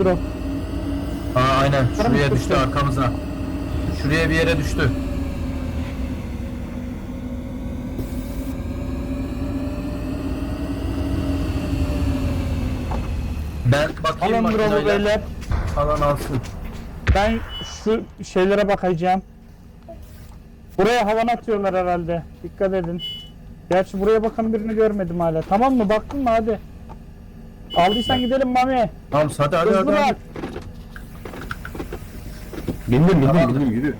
Drop. Aa aynen şuraya düştü düştü. arkamıza. Şuraya bir yere düştü. Ben bakayım Alın drop'u makinayla beyler. alan alsın. Ben şu şeylere bakacağım. Buraya havan atıyorlar herhalde. Dikkat edin. Gerçi buraya bakan birini görmedim hala. Tamam mı? Baktın mı? Hadi. Aldıysan gidelim Mami. Tamam hadi hadi hadi. Bindim bindim Tamam. bindim yürü.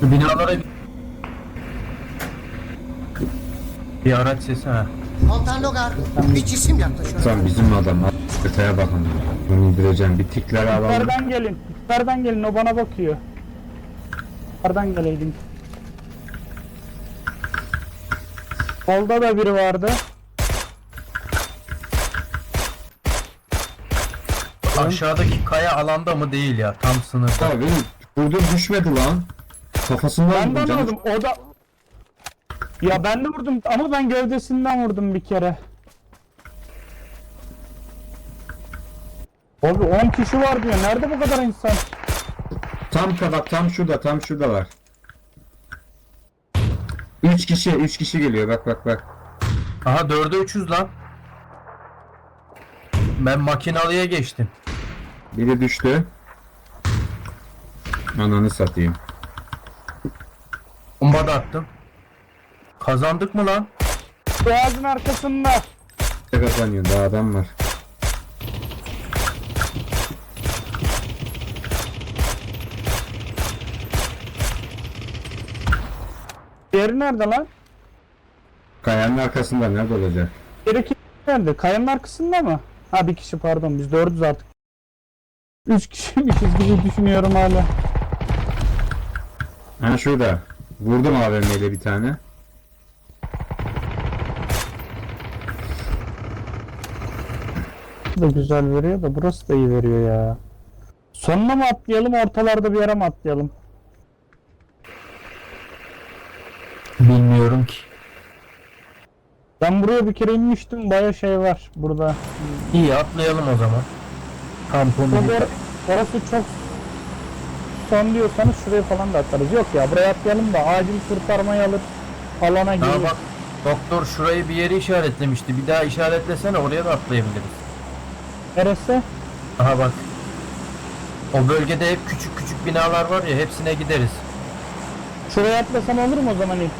Şu Binalara bir- bir araç sesi ha. Komutan Logar, bir cisim yaklaşıyor. Tam bizim adam. Kıtaya bakın. Bunu indireceğim. Bir tikleri alalım. Yukarıdan gelin. Yukarıdan gelin. O bana bakıyor. Yukarıdan geleydin. Solda da biri vardı. Aşağıdaki kaya alanda mı değil ya tam sınırda. Abi benim vurdum düşmedi lan. Kafasından Ben de vurdum anladım. O da... Ya ben de vurdum ama ben gövdesinden vurdum bir kere. Abi 10 kişi var diyor. Nerede bu kadar insan? Tam kadar tam şurada tam şurada var. 3 kişi 3 kişi geliyor bak bak bak. Aha 4'e 300 lan. Ben makinalıya geçtim. Biri düştü. Ananı satayım. Bomba da attım. Kazandık mı lan? Boğazın arkasında. Ne kazanıyor daha adam var. Diğeri nerede lan? Kayanın arkasında nerede olacak? Diğeri kim nerede? Kayanın arkasında mı? Ha bir kişi pardon biz dördüz artık. Üç kişiymişiz gibi düşünüyorum hala. Ha şurada. Vurdum AVM ile bir tane. Bu da güzel veriyor da burası da iyi veriyor ya. Sonuna mı atlayalım ortalarda bir yere mi atlayalım? Bilmiyorum ki. Ben buraya bir kere inmiştim baya şey var burada. İyi atlayalım o zaman. Orada, bir- orası çok son diyorsanız şuraya falan da atarız. Yok ya buraya atlayalım da acil kurtarmayı alır alana Aa girir. bak doktor şurayı bir yeri işaretlemişti. Bir daha işaretlesene oraya da atlayabiliriz. Neresi? Aha bak. O bölgede hep küçük küçük binalar var ya hepsine gideriz. Şuraya atlasam olur mu o zaman ilk?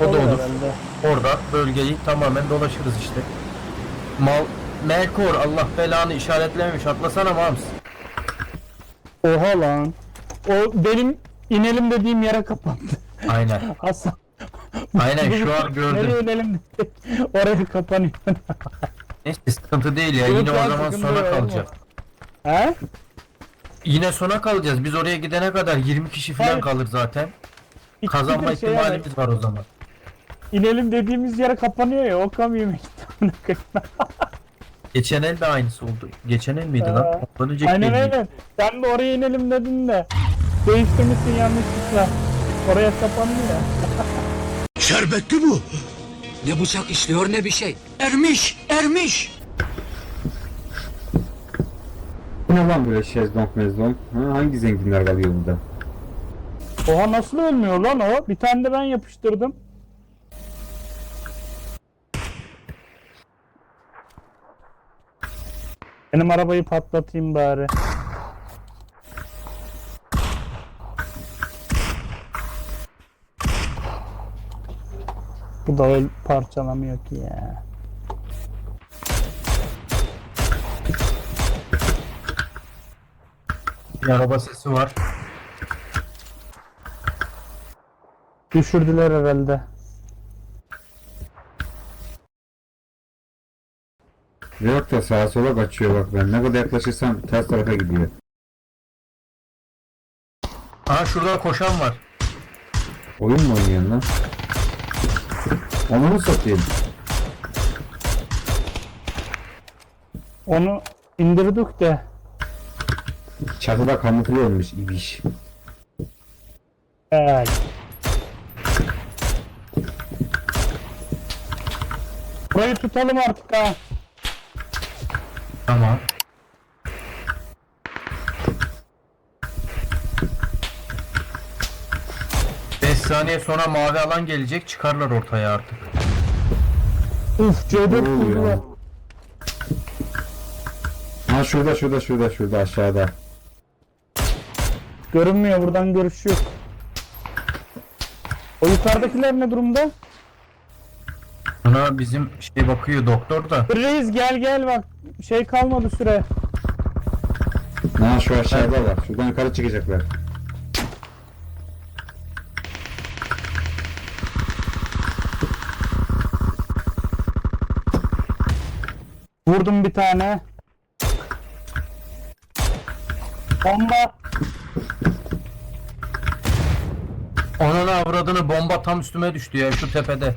O da olur. herhalde. Orada bölgeyi tamamen dolaşırız işte. Mal Melkor Allah belanı işaretlememiş. Atlasana Mams. Oha lan. O benim inelim dediğim yere kapandı. Aynen. Hasan. Aynen şu an Nereye gördüm. inelim dedi. Oraya kapanıyor. Neyse sıkıntı değil ya. Yok Yine ya, o zaman sıkıntı sona yok, kalacak. He? Yine sona kalacağız. Biz oraya gidene kadar 20 kişi falan Hayır. kalır zaten. İki Kazanma bir şey var. ihtimalimiz var o zaman. İnelim dediğimiz yere kapanıyor ya o kamyon gitti. Geçen el de aynısı oldu. Geçen el miydi lan? Ee, Ondan önceki Aynen el miydi? aynen. Sen de oraya inelim dedin de. Değiştirmişsin yanlışlıkla. Oraya kapandı ya. Şerbetli bu. Ne bıçak işliyor ne bir şey. Ermiş, ermiş. Bu ne lan böyle şezlong mezlong? Ha, hangi zenginler kalıyor burada? Oha nasıl ölmüyor lan o? Bir tane de ben yapıştırdım. Benim arabayı patlatayım bari. Bu da öyle parçalamıyor ki ya. Bir araba sesi var. Düşürdüler herhalde. Yok da sağa sola kaçıyor bak ben. Ne kadar yaklaşırsam ters tarafa gidiyor. Aha şurada koşan var. Oyun mu oynuyorsun lan? Onu mu satayım? Onu indirdik de. Çatıda kamufle olmuş ibiş. Evet. Burayı tutalım artık ha. Tamam. Beş saniye sonra mavi alan gelecek çıkarlar ortaya artık. Uf C4. Ha şurada şurada şurada şurada aşağıda. Görünmüyor buradan görüş yok. O yukarıdakiler ne durumda? Buna bizim şey bakıyor doktor da. Reis gel gel bak. Şey kalmadı süre. Ha şu aşağıda var. Şuradan yukarı çıkacaklar. Vurdum bir tane. Bomba. Ananı avradını bomba tam üstüme düştü ya şu tepede.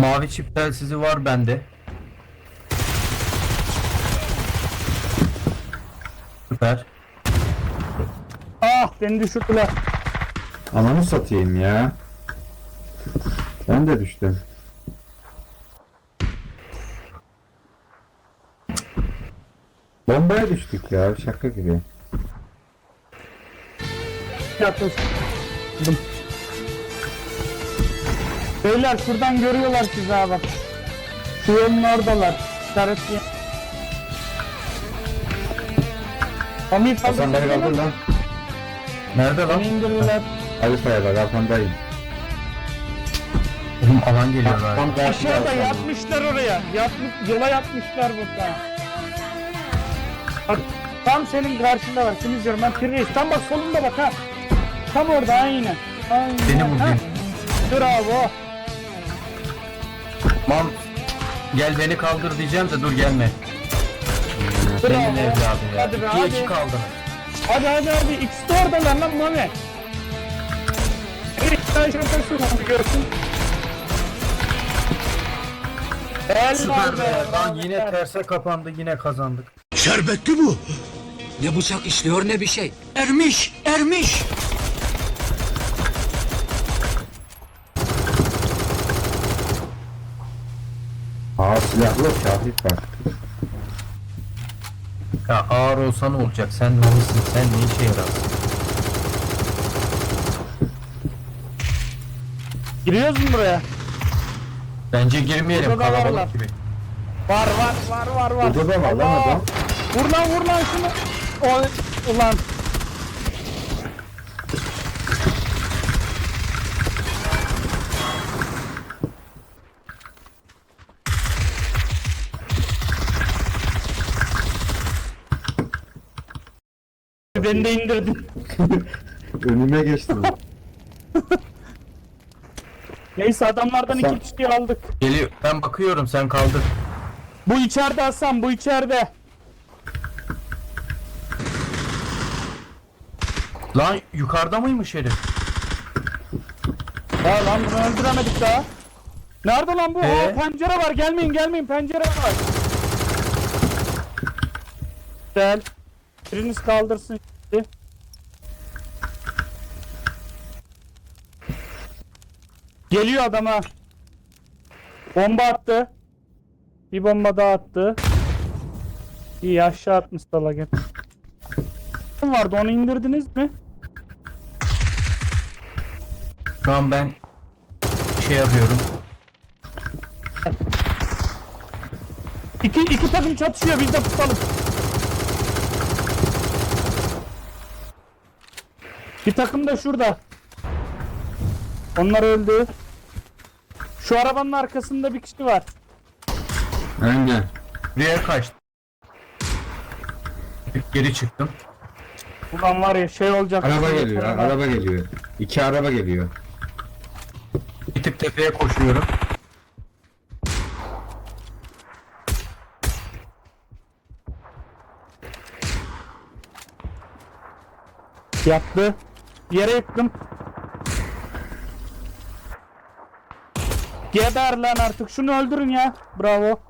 Mavi çip telsizi var bende. Süper. Ah beni düşürdüler. Ananı satayım ya. Ben de düştüm. Bombaya düştük ya şaka gibi. Yaklaşık. Beyler şuradan görüyorlar sizi ha bak. Şu yolun oradalar. İşaretli. Ami Hasan beni kaldır lan. Nerede lan? Beni indirdiler. Ali Kaya bak arkandayım. Oğlum alan geliyor galiba. Tam karşıda Aşağıda Hasan. yatmışlar oraya. Yatmış, yola yatmışlar burada. Bak tam senin karşında var. Seni izliyorum ben Pirreis. Tam bak solunda bak ha. Tam orada aynen. Aynen. Seni ha. Bravo. Mam gel beni kaldır diyeceğim de dur gelme. Senin Bravo. evladın ya. Hadi be, İkiye hadi. iki kaldın. Hadi hadi hadi. İkisi de oradalar lan. Evet, sen şöyle şuradan bir görsün. Helal Süper be. Lan yine terse kapandı yine kazandık. Şerbetli bu. Ne bıçak işliyor ne bir şey. Ermiş, ermiş. Aa silahlı şahit var. Ya ağır olsa ne olacak? Sen Mami'sin. Sen ne işe yararsın? Giriyoruz mu buraya? Bence girmeyelim Burada da varlar. kalabalık gibi. Var var var var var. Burada da var lan adam. Vur lan vur lan şunu. O, ulan. Beni de indirdin. Önüme geçtim. Neyse adamlardan Sen- iki kişi aldık. Geliyor. Ben bakıyorum sen kaldır. Bu içeride Hasan bu içeride. Lan yukarıda mıymış herif? Ya lan bunu öldüremedik daha. Nerede lan bu? Ee? Aa, pencere var gelmeyin gelmeyin pencere var. Gel. Biriniz kaldırsın şimdi. Geliyor adama. Bomba attı. Bir bomba daha attı. İyi aşağı atmış salaget. Kim vardı onu indirdiniz mi? Şu an ben şey yapıyorum. İki, iki takım çatışıyor biz de tutalım. Bir takım da şurada. Onlar öldü. Şu arabanın arkasında bir kişi var. Aynen. Buraya kaçtım. Geri çıktım. Ulan var ya şey olacak. Araba geliyor. ha, Araba geliyor. İki araba geliyor. Bir tık tepeye koşuyorum. Yattı. Yere yıktım. Geber lan artık şunu öldürün ya. Bravo.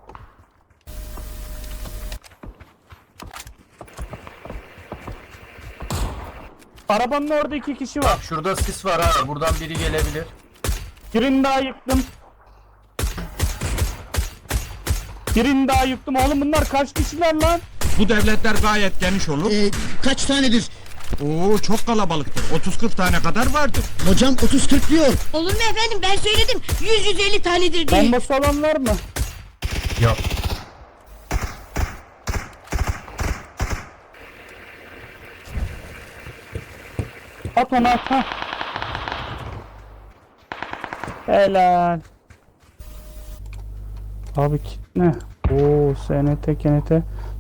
Arabanın orada iki kişi var. Şurada sis var ha. Buradan biri gelebilir. Birini daha yıktım. Birini daha yıktım. Oğlum bunlar kaç kişiler lan? Bu devletler gayet geniş olur. Ee, kaç tanedir? Oo çok kalabalıktır. 30-40 tane kadar vardır. Hocam 30-40 diyor. Olur mu efendim ben söyledim 100-150 tanedir diye. Bombası olan var mı? Yok. At onu at ha. Helal. Abi kit ne? Oo SNT KNT.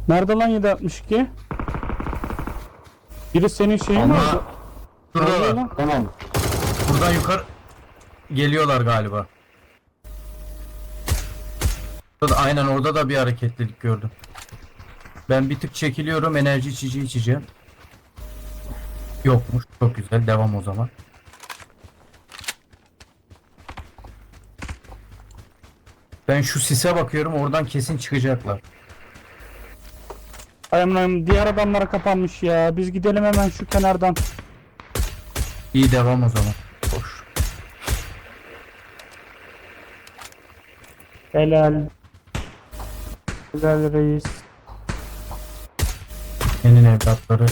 Nerede lan 762? Biri senin şeyin mi? Ama aldı? Ne oluyor şurada lan? Tamam. buradan yukarı geliyorlar galiba. Burada da- Aynen orada da bir hareketlilik gördüm. Ben bir tık çekiliyorum enerji içici içeceğim. Yokmuş. Çok güzel. Devam o zaman. Ben şu sise bakıyorum oradan kesin çıkacaklar. Ay aman diğer adamlara kapanmış ya. Biz gidelim hemen şu kenardan. İyi devam o zaman. Hoş. Helal. Helal reis. Senin evlatları.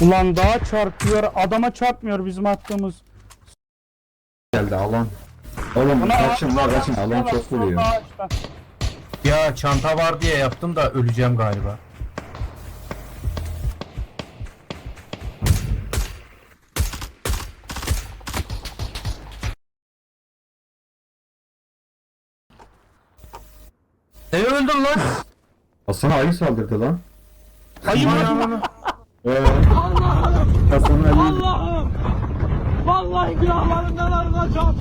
Ulan daha çarpıyor. Adama çarpmıyor bizim attığımız. Geldi alan. Oğlum Buna kaçın la ağaçtan kaçın alan çok vuruyor. Ya çanta var diye yaptım da öleceğim galiba. Ne öldün lan? Hasan ayı saldırdı lan. Ayı mı? Ee, Hasan'ın elini Vallahi günahlarından arınacağım.